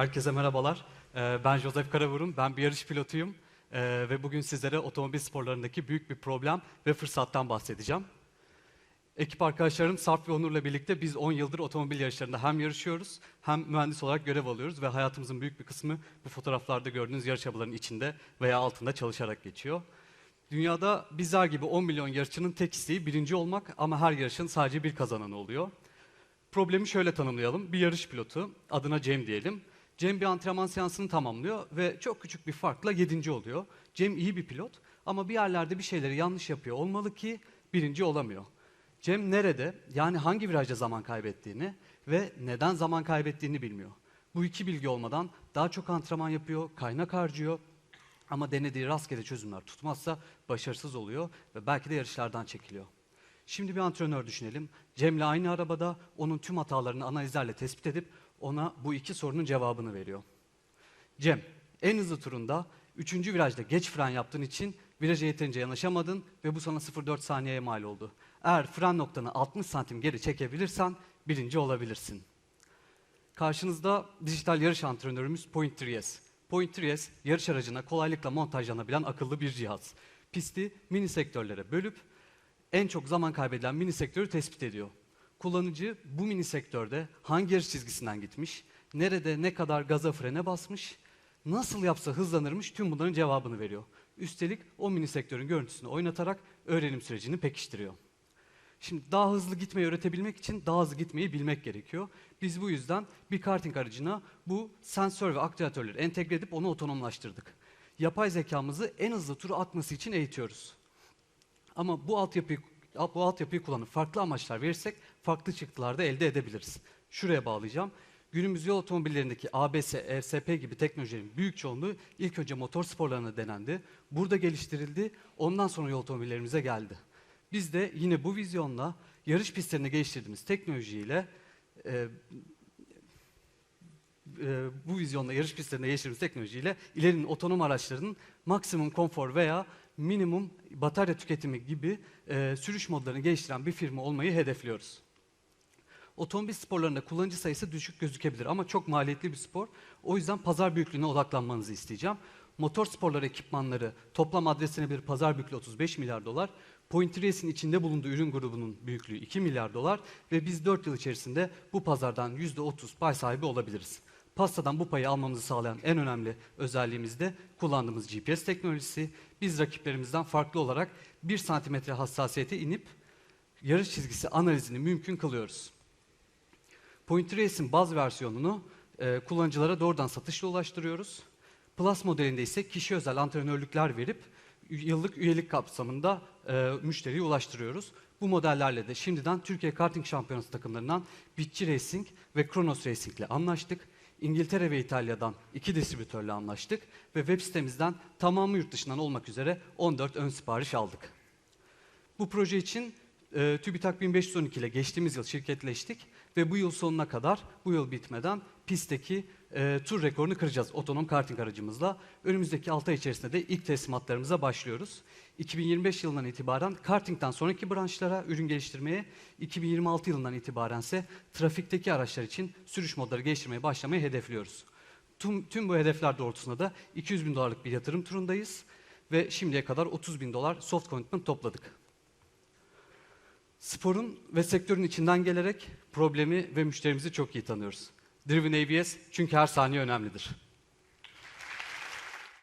Herkese merhabalar. Ee, Ben Joseph Karaburun, ben bir yarış pilotuyum Ee, ve bugün sizlere otomobil sporlarındaki büyük bir problem ve fırsattan bahsedeceğim. Ekip arkadaşlarım Sarp ve Onur'la birlikte biz 10 yıldır otomobil yarışlarında hem yarışıyoruz hem mühendis olarak görev alıyoruz ve hayatımızın büyük bir kısmı bu fotoğraflarda gördüğünüz yarış arabalarının içinde veya altında çalışarak geçiyor. Dünyada bizler gibi 10 milyon yarışçının tek isteği birinci olmak ama her yarışın sadece bir kazananı oluyor. Problemi şöyle tanımlayalım. Bir yarış pilotu, adına Cem diyelim. Cem bir antrenman seansını tamamlıyor ve çok küçük bir farkla yedinci oluyor. Cem iyi bir pilot ama bir yerlerde bir şeyleri yanlış yapıyor olmalı ki birinci olamıyor. Cem nerede, yani hangi virajda zaman kaybettiğini ve neden zaman kaybettiğini bilmiyor. Bu iki bilgi olmadan daha çok antrenman yapıyor, kaynak harcıyor ama denediği rastgele çözümler tutmazsa başarısız oluyor ve belki de yarışlardan çekiliyor. Şimdi bir antrenör düşünelim. Cem'le aynı arabada onun tüm hatalarını analizlerle tespit edip ona bu iki sorunun cevabını veriyor. Cem, en hızlı turunda 3. virajda geç fren yaptığın için viraja yeterince yanaşamadın ve bu sana 0.4 saniyeye mal oldu. Eğer fren noktanı 60 santim geri çekebilirsen birinci olabilirsin. Karşınızda dijital yarış antrenörümüz Point 3S. Point 3S, yarış aracına kolaylıkla montajlanabilen akıllı bir cihaz. Pisti mini sektörlere bölüp en çok zaman kaybedilen mini sektörü tespit ediyor. Kullanıcı bu mini sektörde hangi yarış çizgisinden gitmiş, nerede ne kadar gaza frene basmış, nasıl yapsa hızlanırmış tüm bunların cevabını veriyor. Üstelik o mini sektörün görüntüsünü oynatarak öğrenim sürecini pekiştiriyor. Şimdi daha hızlı gitmeyi öğretebilmek için daha hızlı gitmeyi bilmek gerekiyor. Biz bu yüzden bir karting aracına bu sensör ve aktuatörleri entegre edip onu otonomlaştırdık. Yapay zekamızı en hızlı turu atması için eğitiyoruz. Ama bu altyapıyı bu altyapıyı kullanıp farklı amaçlar verirsek farklı çıktılar da elde edebiliriz. Şuraya bağlayacağım. Günümüz yol otomobillerindeki ABS, ESP gibi teknolojilerin büyük çoğunluğu ilk önce motor sporlarına denendi. Burada geliştirildi. Ondan sonra yol otomobillerimize geldi. Biz de yine bu vizyonla yarış pistlerinde geliştirdiğimiz teknolojiyle e, e, bu vizyonla yarış pistlerinde geliştirdiğimiz teknolojiyle ilerinin otonom araçlarının maksimum konfor veya minimum batarya tüketimi gibi e, sürüş modlarını geliştiren bir firma olmayı hedefliyoruz. Otomobil sporlarında kullanıcı sayısı düşük gözükebilir ama çok maliyetli bir spor. O yüzden pazar büyüklüğüne odaklanmanızı isteyeceğim. Motor sporları ekipmanları toplam adresine bir pazar büyüklüğü 35 milyar dolar. Point Race'in içinde bulunduğu ürün grubunun büyüklüğü 2 milyar dolar ve biz 4 yıl içerisinde bu pazardan %30 pay sahibi olabiliriz. Pastadan bu payı almamızı sağlayan en önemli özelliğimiz de kullandığımız GPS teknolojisi. Biz rakiplerimizden farklı olarak 1 santimetre hassasiyete inip yarış çizgisi analizini mümkün kılıyoruz. Point Race'in baz versiyonunu e, kullanıcılara doğrudan satışla ulaştırıyoruz. Plus modelinde ise kişi özel antrenörlükler verip yıllık üyelik kapsamında e, müşteriye ulaştırıyoruz. Bu modellerle de şimdiden Türkiye Karting Şampiyonası takımlarından Bitçi Racing ve Kronos Racing ile anlaştık. İngiltere ve İtalya'dan iki distribütörle anlaştık ve web sitemizden tamamı yurt dışından olmak üzere 14 ön sipariş aldık. Bu proje için e, TÜBİTAK 1512 ile geçtiğimiz yıl şirketleştik ve bu yıl sonuna kadar, bu yıl bitmeden pistteki e, tur rekorunu kıracağız otonom karting aracımızla. Önümüzdeki 6 ay içerisinde de ilk teslimatlarımıza başlıyoruz. 2025 yılından itibaren kartingden sonraki branşlara ürün geliştirmeye, 2026 yılından itibaren ise trafikteki araçlar için sürüş modları geliştirmeye başlamayı hedefliyoruz. Tüm, tüm bu hedefler doğrultusunda da 200 bin dolarlık bir yatırım turundayız ve şimdiye kadar 30 bin dolar soft commitment topladık. Sporun ve sektörün içinden gelerek problemi ve müşterimizi çok iyi tanıyoruz. Driven ABS çünkü her saniye önemlidir.